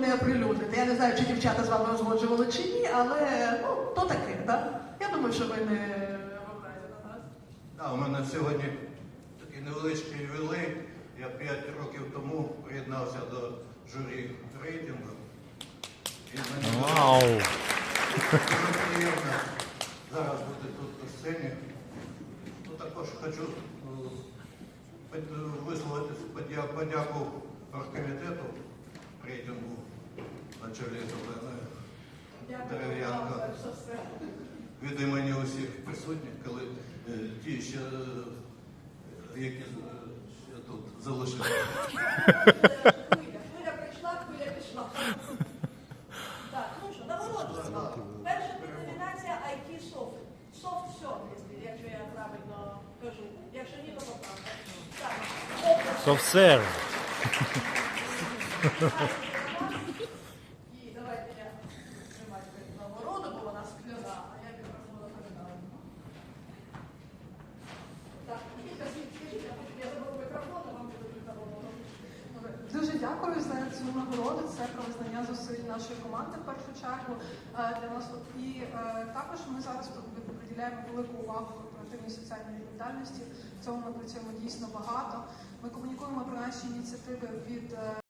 не оприлюднити. Я не знаю, чи дівчата з вами узгоджували чи ні, але ну, то таке, так? Я думаю, що ви не в на нас. Да, у мене сьогодні такий невеличкий ювілей. Я 5 років тому приєднався до журі рейтингу. І мені Вау! дуже приємно зараз бути тут на сцені. Ну, також хочу ну, висловити подя- подяку оргкомітету рейтингу на чолі з Оленою Дерев'янко. від імені усіх присутніх, коли е, ті ще, які ще тут залишилися. Хвиля прийшла, хвиля пішла. Так, ну що, нагороджуємо. Перша номінація IT софт. Софт сервіс, якщо я правильно кажу. Якщо ні, то поправка. Так. І давайте я тримаю нагороду, бо вона скляна, а я мікрофон передаю. Так, я заберу мікрофон, а вам буде нагороду. Дуже дякую за цю нагороду. Це про визнання зусиль нашої команди в першу чергу е, для нас. І е, також ми зараз приділяємо велику увагу корпоративній соціальній відповідальності. В цьому ми працюємо дійсно багато. Ми комунікуємо про наші ініціативи від. е,